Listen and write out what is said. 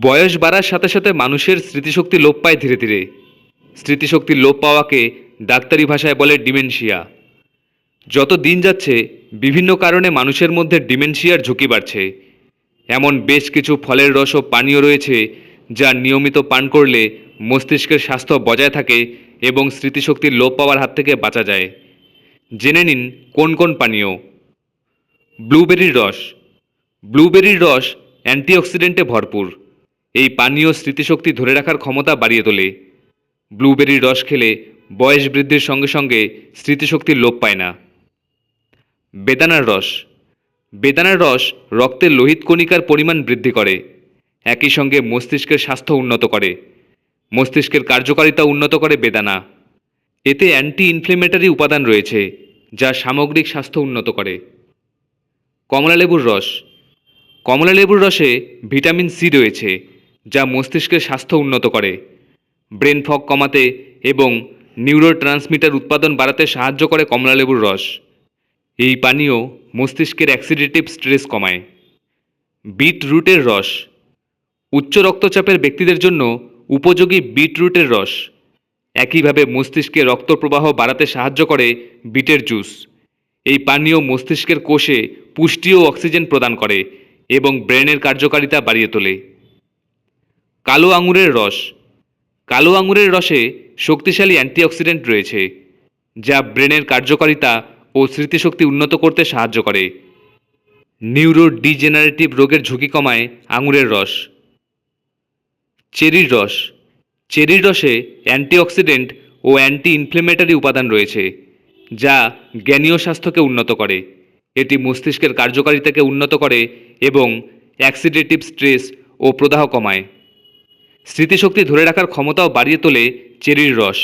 বয়স বাড়ার সাথে সাথে মানুষের স্মৃতিশক্তি লোপ পায় ধীরে ধীরে। স্মৃতিশক্তি লোপ পাওয়াকে ডাক্তারি ভাষায় বলে ডিমেনশিয়া। যত দিন যাচ্ছে, বিভিন্ন কারণে মানুষের মধ্যে ডিমেনশিয়ার ঝুঁকি বাড়ছে। এমন বেশ কিছু ফলের রস ও পানীয় রয়েছে, যা নিয়মিত পান করলে মস্তিষ্কের স্বাস্থ্য বজায় থাকে এবং স্মৃতিশক্তির লোপ পাওয়ার হাত থেকে বাঁচা যায়। জেনে নিন, কোন কোন পানীয়? ব্লুবেরির রস। ব্লুবেরির রস অ্যান্টিঅক্সিডেন্টে ভরপুর। এই পানীয় স্মৃতিশক্তি ধরে রাখার ক্ষমতা বাড়িয়ে তোলে। ব্লুবেরির রস খেলে বয়স বৃদ্ধির সঙ্গে সঙ্গে স্মৃতিশক্তির লোপ পায় না। বেদানার রস। বেদানার রস রক্তের লোহিত কণিকার পরিমাণ বৃদ্ধি করে। একই সঙ্গে মস্তিষ্কের স্বাস্থ্য উন্নত করে। মস্তিষ্কের কার্যকারিতা উন্নত করে বেদানা। এতে অ্যান্টি ইনফ্লেমেটারি উপাদান রয়েছে, যা সামগ্রিক স্বাস্থ্য উন্নত করে। কমলালেবুর রস। কমলালেবুর রসে ভিটামিন সি রয়েছে। যা মস্তিষ্কের স্বাস্থ্য উন্নত করে। ব্রেন ফগ কমাতে এবং নিউরো ট্রান্সমিটার উৎপাদন বাড়াতে সাহায্য করে কমলালেবুর রস। এই পানীয় মস্তিষ্কের অ্যাক্সিডেটিভ স্ট্রেস কমায়। বিট রুটের রস। উচ্চ রক্তচাপের ব্যক্তিদের জন্য উপযোগী বিটরুটের রস। একইভাবে মস্তিষ্কে রক্ত প্রবাহ বাড়াতে সাহায্য করে বিটের জুস। এই পানীয় মস্তিষ্কের কোষে পুষ্টি ও অক্সিজেন প্রদান করে এবং ব্রেনের কার্যকারিতা বাড়িয়ে তোলে। কালো আঙুরের রস। কালো আঙুরের রসে শক্তিশালী অ্যান্টিঅক্সিডেন্ট রয়েছে, যা ব্রেনের কার্যকারিতা ও স্মৃতিশক্তি উন্নত করতে সাহায্য করে। নিউরো ডিজেনারেটিভ রোগের ঝুঁকি কমায় আঙুরের রস। চেরির রস। চেরির রসে অ্যান্টিঅক্সিডেন্ট ও অ্যান্টি ইনফ্লেমেটারি উপাদান রয়েছে, যা জ্ঞানীয় স্বাস্থ্যকে উন্নত করে। এটি মস্তিষ্কের কার্যকারিতাকে উন্নত করে এবং অ্যাক্সিডেটিভ স্ট্রেস ও প্রদাহ কমায়। স্মৃতিশক্তি ধরে রাখার ক্ষমতাও বাড়িয়ে তোলে চেরির রস।